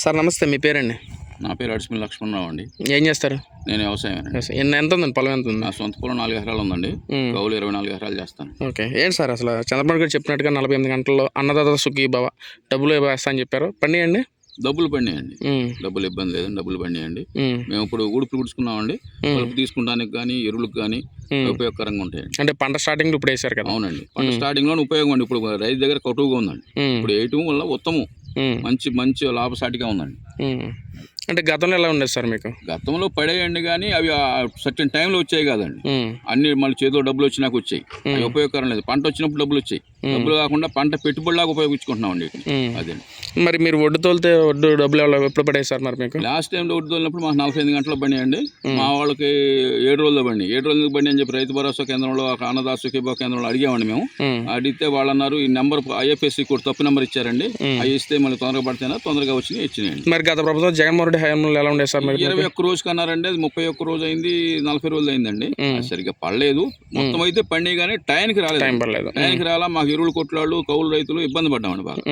Sir నమస్తే మీ పేరండి? నా పేరు అడిసిమిల్ లక్ష్మణరావు అండి. ఏం చేస్తారు? నేను వ్యవసాయం. ఎన్ని ఎంత ఉందండి? పొలం ఎంత ఉంది? నా సొంత పొలం నాలుగు ఎకరాలు ఉందండి. కౌలు ఇరవై నాలుగు ఎకరాలు చేస్తాను. ఓకే. ఏంటి సార్ అసలు? చంద్రబాబు గారు చెప్పినట్టుగా నలభై ఎనిమిది గంటల్లో అన్నదాత సుఖీ భవ డబ్బులు వేస్తా అని చెప్పారు. పండియండి. డబ్బులు పండియండి. డబ్బులు ఇబ్బంది లేదండి డబ్బులు పండియండి. మేము ఇప్పుడు ఉడుపులు గుడుచుకున్నామండి కలుపు తీసుకుంటానికి కానీ ఎరువులకు కానీ ఉపయోగకరంగా ఉంటాయండి. అంటే పంట స్టార్టింగ్ ఇప్పుడు వేసారు కదా. అవునండి. పంట స్టార్టింగ్లో ఉపయోగం అండి. ఇప్పుడు రైతు దగ్గర కటువుగా ఉందండి. ఇప్పుడు వేయటం వల్ల ఉత్తమం. మంచి మంచి లాభసాటిగా ఉందండి. అంటే గతంలో ఎలా ఉండేది సార్ మీకు? గతంలో పడేయండి కానీ అవి సర్టన్ టైంలో వచ్చాయి కాదండి. అన్ని మళ్ళీ చేతిలో డబ్బులు వచ్చినాక వచ్చాయి. ఉపయోగకరం లేదు. పంట వచ్చినప్పుడు డబ్బులు వచ్చాయి. డబ్బులు కాకుండా పంట పెట్టుబడిలాగా ఉపయోగించుకుంటున్నాం అండి. అదే మరి మీరు ఒడ్డు తోలితే ఒడ్డు డబ్బులు ఎప్పుడు పడేది సార్ మరి మీకు? లాస్ట్ టైం రోడ్డు తోలినప్పుడు మాకు నలభై ఎనిమిది గంటల బండి అండి మా వాళ్ళకి ఏడు రోజుల బండి ఏడు రోజుల బండి అని చెప్పి రైతు భరోసా కేంద్రంలో ఒక అన్నదాత సుఖీభా కేంద్రంలో అడిగామండి మేము. అడిగితే వాళ్ళు అన్నారు ఈ నెంబర్ ఐఎఫ్ఎస్సి కూడా తప్పు నెంబర్ ఇచ్చారండి. అవి ఇస్తే మళ్ళీ తొందరగా పడితేనా తొందరగా వచ్చినాయి ఇచ్చినాయండి. మరి గత ప్రభుత్వం జగన్మోహన్ రెడ్డి హయాంలో ఎలా ఉండేది సార్ ఇరవై ఒక్క రోజుకి అన్నారండి అది ముప్పై ఒక్క రోజు అయింది నలభై రోజులు అయిందండి. సరిగ్గా పడలేదు. మొత్తం అయితే పండి కానీ టైంకి రాలేదు. టైం పర్లేదు టైంకి రాలా మాకు ఎరువులు కొట్లాళ్ళు కౌలు రైతులు ఇబ్బంది పడ్డామండి బాగా.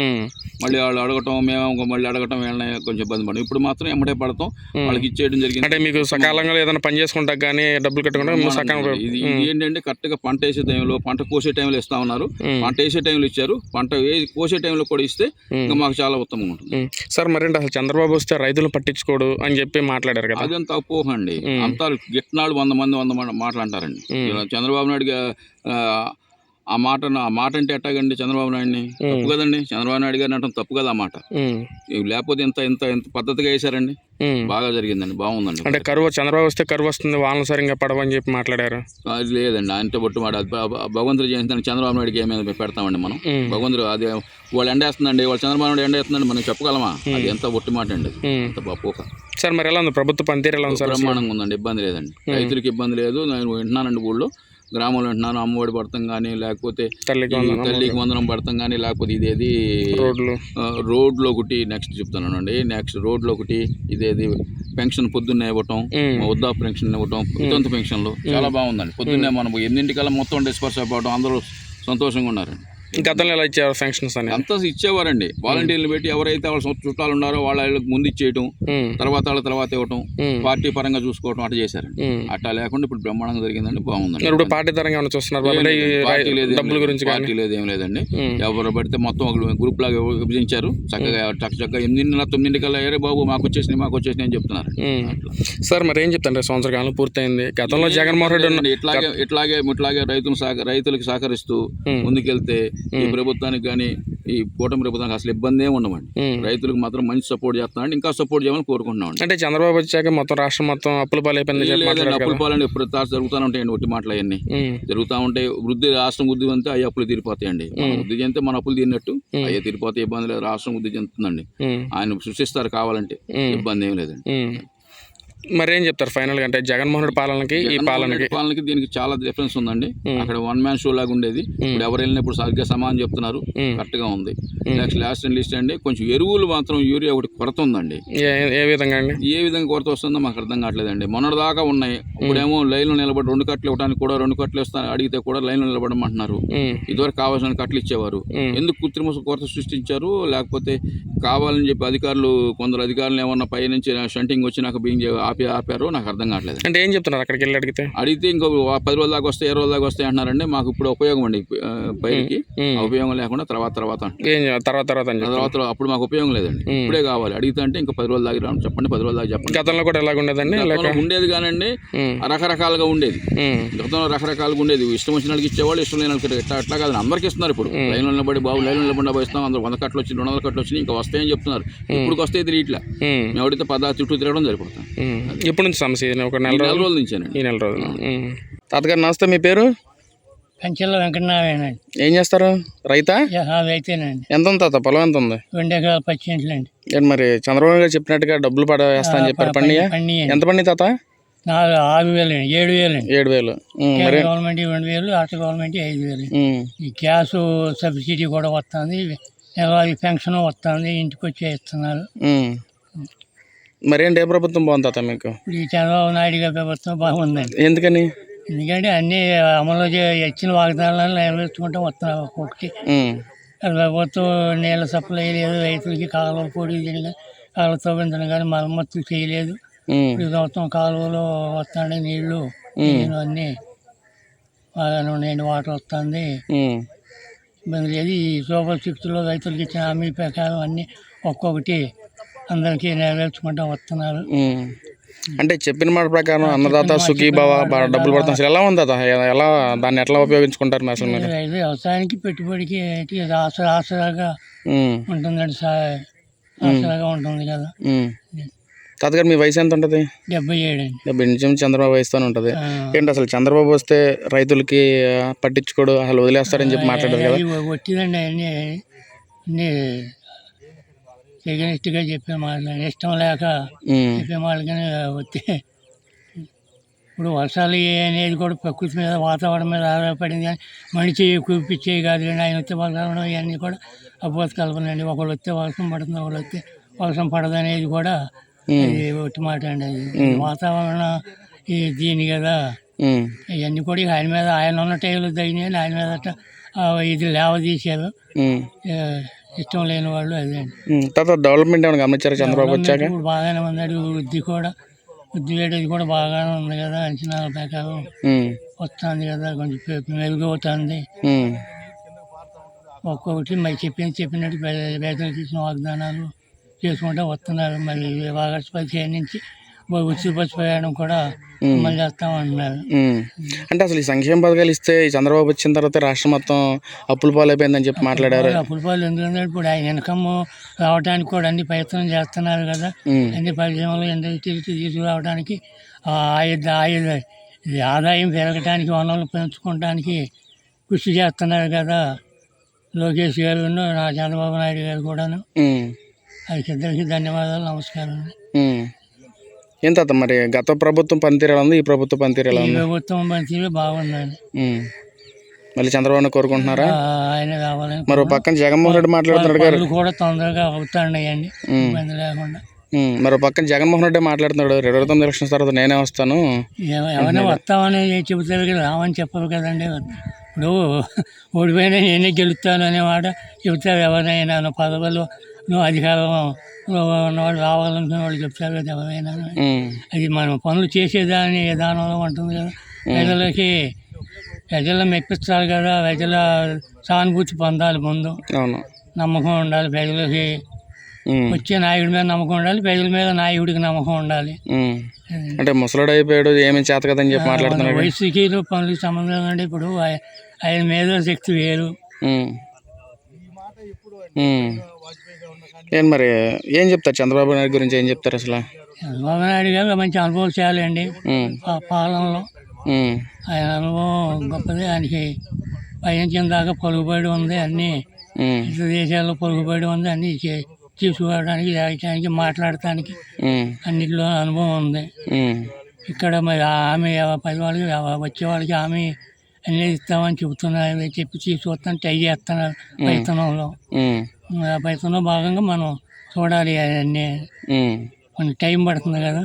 మళ్ళీ వాళ్ళు అడగటం మేము ఇంకో మళ్ళీ అడగటం వీళ్ళని కొంచెం ఇబ్బంది పడ్డాం. ఇప్పుడు మాత్రం ఎమ్మటే పడతాం. వాళ్ళకి ఇచ్చేయడం జరిగింది. అంటే మీకు సకాలంగా ఏదైనా పని చేసుకుంటా కానీ డబ్బులు కట్టుకుంటే సకాలంగా ఇది ఏంటంటే కరెక్ట్గా పంట వేసే టైంలో పంట కోసే టైంలో ఇస్తా ఉన్నారు. పంట వేసే టైంలో ఇచ్చారు. పంట కోసే టైంలో కూడా ఇస్తే ఇంకా మాకు చాలా ఉత్తమంగా ఉంటుంది. సార్ మరేంటి అసలు చంద్రబాబు వస్తే రైతులను పట్టించుకోడు అని చెప్పి మాట్లాడారు కదా. అదంతా అపోహ అండి. అంతా గిట్నాడు వంద మంది వంద మంది మాట్లాంటారండి ఇలా చంద్రబాబు నాయుడు గా- ఆ, మాట ఆ మాట అంటే ఎట్టాగండి చంద్రబాబు నాయుడిని? తప్పు కదండి? చంద్రబాబు నాయుడు గారిని అంటే తప్పు కదా ఆ మాట. లేకపోతే ఇంత ఇంత ఇంత పద్ధతిగా వేశారండి. బాగా జరిగిందండి బాగుందండి. అంటే కరువు చంద్రబాబు వస్తే కరువు వస్తుంది వాళ్ళని సరిగ్గా పడవని చెప్పి మాట్లాడారు. అది లేదండి ఆయనతో బొట్టు మాట. భగవంతుడు చేయించడానికి చంద్రబాబు నాయుడుకి ఏమైనా పెడతామండి మనం. భగవంతుడు అది వాళ్ళు ఎండేస్తుందండి వాళ్ళు చంద్రబాబు నాయుడు ఎండేస్తుందండి మనం చెప్పగలమా? అది ఎంత బొట్టు మాట అండి. అంత బాపోక సార్ మరి ఎలా ఉంది? ప్రభుత్వ పనితీరు ఎలా ఉంది సార్? బ్రహ్మాండంగా ఉందండి ఇబ్బంది లేదండి. రైతులకి ఇబ్బంది లేదు నేను వింటున్నానండి ఊళ్ళో. గ్రామంలో వింటున్నాను అమ్మఒడి పడతాం కానీ లేకపోతే తల్లికి వందనం, పడతాం కానీ లేకపోతే ఇదేది రోడ్లు. ఒకటి నెక్స్ట్ చెప్తానండి. నెక్స్ట్ రోడ్లో ఒకటి ఇదేది పెన్షన్ పొద్దున్నే ఇవ్వటం. వృద్ధా పెన్షన్ ఇవ్వటం వితంతు పెన్షన్లు చాలా బాగుందండి. పొద్దున్నే మనం ఎన్నింటికల్లా మొత్తం డిస్పర్స్ అయిపోవడం అందరూ సంతోషంగా ఉన్నారండి. గతంలో ఎలా ఇచ్చారు ఫంక్షన్స్ అని? అంతా ఇచ్చేవారండి. వాలంటీర్లు పెట్టి ఎవరైతే వాళ్ళ చుట్టాలు ఉన్నారో వాళ్ళ వాళ్ళకి ముందు ఇచ్చేయటం తర్వాత వాళ్ళ తర్వాత ఇవ్వటం పార్టీ పరంగా చూసుకోవటం అట్లా చేశారండి. అట్లా లేకుండా ఇప్పుడు బ్రహ్మాండంగా జరిగిందండి బాగుందండి. ఇప్పుడు పార్టీ తరంగా ఏమైనా చూస్తున్నారు? డబ్బుల. గురించి పార్టీ లేదు ఏం లేదండి. ఎవరు పడితే మొత్తం ఒక గ్రూప్ లాగా విభజించారు. చక్కగా చక్క చక్కగా ఎనిమిదిన్నర తొమ్మిదింటికల్లా ఏరే బాబు మాకు వచ్చేసినాయి మాకు వచ్చేసినాయి అని చెప్తున్నారు. సార్ మరి ఏం చెప్తాను సంవత్సర కాలం పూర్తయింది. గతంలో జగన్మోహన్ రెడ్డి ఇట్లాగే ఇట్లాగే ఇట్లాగే రైతులు సహక రైతులకు సహకరిస్తూ. ముందుకెళ్తే ఈ ప్రభుత్వానికి కానీ ఈ కూటమి ప్రభుత్వానికి అసలు ఇబ్బంది ఏమి ఉండమండి. రైతులకు మాత్రం మంచి సపోర్ట్ చేస్తున్నాండి ఇంకా సపోర్ట్ చేయమని కోరుకుంటున్నామండి. అంటే చంద్రబాబు వచ్చాక మొత్తం రాష్ట్రం మొత్తం అప్పుల పాలైపోయింది అప్పుల ఇప్పుడు తాసు జరుగుతూనే ఉంటాయండి ఒట్టి మాటలు అవన్నీ. జరుగుతూ ఉంటాయి వృద్ధి రాష్ట్రం వృద్ధి అంతే అవి అప్పులు తీరిపోతాయండి. వృద్ధి చెందితే మన అప్పులు తీరినట్టు అయ్యే తీరిపోతే ఇబ్బంది లేదు రాష్ట్రం వృద్ధి చెందుతుందండి. ఆయన సృష్టిస్తారు కావాలంటే. ఇబ్బంది ఏం లేదండి. మరి ఏం చెప్తారు ఫైనల్గా అంటే జగన్మోహన్ రెడ్డి పాలనకి ఈ పాలనకి. పాలనకి దీనికి చాలా డిఫరెన్స్ ఉందండి. అక్కడ వన్ మ్యాన్ షో లాగా ఉండేది. ఇప్పుడు ఎవరు వెళ్ళినప్పుడు సరిగ్గా సమానం చెప్తున్నారు. కరెక్ట్గా ఉంది. నెక్స్ట్ లాస్ట్ అండ్ లిస్ట్ అండి కొంచెం ఎరువులు మాత్రం యూరియా ఒకటి కొరత ఉందండి. ఏ విధంగా అండి? ఏ విధంగా కొరత వస్తుందో మాకు అర్థం కావట్లేదండి. మొన్నటి దాకా ఉన్నాయి. ఇప్పుడేమో లైన్లో నిలబడి రెండు కట్టలు ఇవ్వడానికి కూడా రెండు కట్టలు ఇస్తా అడిగితే కూడా లైన్లో నిలబడమంటున్నారు. ఇదివరకు కావాల్సిన కట్టలు ఇచ్చేవారు. ఎందుకు కృత్రిమ కొరత సృష్టించారు? లేకపోతే కావాలని చెప్పి అధికారులు కొందరు అధికారులు ఏమన్నా పై నుంచి షంటింగ్ వచ్చి నాకు బింగ్ ఆపి ఆపారో. నాకు అర్థం కావట్లేదు. అంటే ఏం చెప్తున్నారు అక్కడికి వెళ్ళి అడిగితే? అడిగితే ఇంకో పది రోజుల దాకా వస్తాయి ఇరవై రోజుల దాకా వస్తాయి అంటున్నారండి మాకు ఇప్పుడు ఉపయోగం అండి పైరుకి. ఆ ఉపయోగం లేకుండా తర్వాత తర్వాత తర్వాత తర్వాత తర్వాత అప్పుడు మాకు ఉపయోగం లేదండి. ఇప్పుడే కావాలి. అడిగితే అంటే ఇంకా పది రోజుల దాకా చెప్పండి పది రోజుల దాకా చెప్పండి. గతంలో కూడా ఎలాగ ఉండేదండి? ఉండేది కానండి రకరకాలుగా ఉండేది. గతంలో రకరకాలుగా ఉండేది. ఇష్టం వచ్చిన వాళ్ళకి ఇచ్చేవాళ్ళు ఇష్టం లేని వాళ్ళకి ఎట్లా అట్లా కాదు. అందరికీ ఇస్తున్నారు ఇప్పుడు. లైన్లో నిలబడి బాబు లైన్లో నిలబడి డబ్బా ఇస్తాం. అందరూ వంద కట్టలు వచ్చి రెండు వందల కట్టలు వచ్చి ఇంకా వస్తాయని చెప్తున్నారు. ఇప్పుడు వస్తాయి తిరిగిట్లా ఉమ్, మేము అడిగితే పదా చుట్టూ తిరగడం సరిపోతాం. ఎప్పటి నుంచి సమస్య ఇది? ఒక నెల నెల రోజులు? రోజుల నుంచేనండి ఈ నెల రోజులు. తాతగారు నమస్తే మీ పేరు? కంచెల వెంకటనారాయణండి ఏం చేస్తారు? రైతా? అయితేనండి ఎంత ఉంది తాత? పొలం ఎంత ఉంది? రెండు ఎకరాల పచ్చింట్లండి ఏంటి మరి చంద్రబాబు గారు చెప్పినట్టుగా డబ్బులు పడ వేస్తా అని చెప్పారు పండి ఎంత పండి తాత? నాలుగు ఆరు వేలండి ఏడు వేలండి ఏడు వేలు. కేంద్ర గవర్నమెంట్ రెండు వేలు రాష్ట్ర గవర్నమెంట్ ఐదు వేలు. ఈ గ్యాస్ సబ్సిడీ కూడా వస్తుంది నెలవారీ పెన్షన్ వస్తుంది ఇంటికి వచ్చి ఇస్తున్నారు. మరేంటి ఏ ప్రభుత్వం బాగుంది తాత మీకు? ఈ చంద్రబాబు నాయుడు గారి ప్రభుత్వం బాగుందండి. ఎందుకని? ఎందుకంటే అన్ని అమలు చే- ఇచ్చిన వాగ్దానాలను నెరవేర్చుకుంటూ వస్తున్నారు ఒక్కొక్కటి. ఉమ్, ప్రభుత్వం నీళ్ళ సప్లై లేదు రైతులకి కాలువ పొడి జరిగిన కాలువ తవ్వించడం కానీ మరమ్మతులు చేయలేదు. ఉమ్, ఇప్పుడు మొత్తం కాలువలో వస్తాండి నీళ్ళు నీళ్ళు అన్నీ బాగానే ఉన్నాయండి వాటర్ వస్తుంది. ఉమ్, ఇబ్బంది లేదు. ఈ సూపర్ సిక్స్లో రైతులకు ఇచ్చిన హామీ ప్రకారం అన్నీ ఒక్కొక్కటి అందరికీ నెరవేర్చుకుంటూ వస్తున్నారు. అంటే చెప్పిన మాట ప్రకారం అన్నదాత సుఖీభావ బాగా డబ్బులు పడతాం అసలు ఎలా ఉంది ఎలా దాన్ని ఎట్లా ఉపయోగించుకుంటారు అసలు? మీరు వ్యవసాయానికి పెట్టుబడికి ఆసరా ఆసరాగా ఉంటుందండి ఆసరాగా ఉంటుంది కదా. తాతగారు మీ వయసు ఎంత ఉంటుంది? డెబ్బై ఏడు అండి. డెబ్బై నుంచి చంద్రబాబు వయసుతోనే ఉంటుంది. ఏంటి అసలు చంద్రబాబు వస్తే రైతులకి పట్టించుకోడు అసలు వదిలేస్తారని చెప్పి మాట్లాడారు కదా? వచ్చిందండి అన్నీ చెప్పే మాట ఇష్టం లేక చెప్పే మాటగానే వచ్చి ఇప్పుడు వర్షాలు అనేది కూడా ప్రకృతి మీద వాతావరణం మీద ఆధారపడింది కానీ మనిషి కూపించేవి కాదు కానీ ఆయన వచ్చే వాతావరణం ఇవన్నీ కూడా అపోత కల్పనండి ఒకళ్ళు వస్తే వర్షం పడుతుంది ఒకళ్ళు వస్తే వర్షం పడదు అనేది కూడా ఇది ఒట్టి మాట అండి అది. వాతావరణం దీని కదా ఇవన్నీ కూడా ఆయన మీద ఆయన ఉన్న టైంలో తగినాయి ఆయన మీద ఇది లేవదీశారు. ఆ, ఇష్టం లేని వాళ్ళు అదే. తర్వాత డెవలప్మెంట్ ఏమైనా గమనించారా చంద్రబాబు వచ్చాక? ఇప్పుడు బాగానే ఉందండి వృద్ధి కూడా వృద్ధి అది కూడా బాగానే ఉంది కదా అంచనాల ప్రకారం వస్తుంది కదా కొంచెం పె- మెరుగు అవుతుంది ఉమ్, ఒక్కొక్కటి మరి చెప్పింది చెప్పినట్టు పేదలకు ఇచ్చిన వాగ్దానాలు చేసుకుంటూ వస్తున్నారు. మరి ఆగస్టు పదిహేను నుంచి ఉచిత బస్సు ప్రయాణం కూడా అమలు చేస్తామంటున్నారు ఉమ్. అంటే అసలు ఈ సంక్షేమ పథకాలు ఇస్తే ఈ చంద్రబాబు వచ్చిన తర్వాత రాష్ట్రం మొత్తం అప్పుల పాలైపోయిందని చెప్పి మాట్లాడారు. అప్పుల పాలు ఎందుకంటే ఇప్పుడు ఆయన ఇన్కమ్ రావడానికి కూడా అన్ని ప్రయత్నం చేస్తున్నారు కదా. అన్ని పరిశ్రమలు ఇండస్ట్రీ తీసుకురావడానికి ఆయుధ ఆయుధ ఆదాయం పెరగటానికి వనరులు పెంచుకోవడానికి కృషి చేస్తున్నారు కదా. లోకేష్ గారు నా చంద్రబాబు నాయుడు గారు కూడాను. అది ఇద్దరికి ధన్యవాదాలు నమస్కారం. ఏం తాత మరి గత ప్రభుత్వం పనితీరు ఎలా ఉంది? ఈ ప్రభుత్వం పనితీరు ఎలా ఉంది? ప్రభుత్వం మంచిగా బాగుందండి. మళ్ళీ చంద్రబాబు కోరుకుంటున్నారా? ఆయన రావాలని మరి పక్కన జగన్మోహన్ రెడ్డి మాట్లాడుతున్నాడు గారు కూడా తొందరగా అవుతాయండి ఇబ్బంది లేకుండా. మరి పక్కన జగన్మోహన్ రెడ్డి మాట్లాడుతున్నాడు. ఇరవై తొమ్మిది ఎలక్షన్స్ తర్వాత నేనే వస్తాను. ఎవ- ఎవరైనా వస్తామని చెబుతారు కదా రావని చెప్పరు కదండి. ఇప్పుడు ఓడిపోయినా నేనే గెలుస్తాను అనేవాడు చెబుతారు ఎవరైనా పదవులు నువ్వు అధికారం ఉన్నవాడు రావాలనుకునే వాళ్ళు చెప్తారు కదా ఎవరైనా. అది మనం పనులు చేసేదాని విధానంలో ఉంటుంది కదా. ప్రజలకి ప్రజలను మెప్పించాలి కదా ప్రజల సానుభూతి పొందాలి ముందు. నమ్మకం ఉండాలి ప్రజలకి. వచ్చే నాయకుడి మీద నమ్మకం ఉండాలి ప్రజల మీద నాయకుడికి నమ్మకం ఉండాలి. అంటే ముసలాడు అయిపోయాడు ఏమి చేత కదని చెప్పి మాట్లాడుతున్నాడు. వయసుకి పనులకి సంబంధం అంటే ఇప్పుడు ఆయ- ఆయన మీద శక్తి వేరు. ఏం మరి ఏం చెప్తారు? చంద్రబాబు నాయుడు గురించి ఏం చెప్తారు అసలు? చంద్రబాబు నాయుడు గారు మంచి ఉమ్, ఆ పాలనలో ఆయన అనుభవం గొప్పది. ఆయనకి పయనించిన దాకా పలుకుబడి ఉంది. అన్నీ ఇతర దేశాల్లో పలుకుబడి ఉంది. అన్నీ తీసుకోవడానికి చేయడానికి మాట్లాడటానికి అన్నిటిలో అనుభవం ఉంది. ఇక్కడ మరి ఆమె పది వాళ్ళకి వచ్చే వాళ్ళకి ఆమె అన్నీ ఇస్తామని చెబుతున్నారు. చెప్పి తీసుకొస్తాను ట్రై చేస్తున్నారు ప్రయత్నంలో ప్రయత్నంలో భాగంగా మనం చూడాలి అవన్నీ. కొంచెం టైం పడుతుంది కదా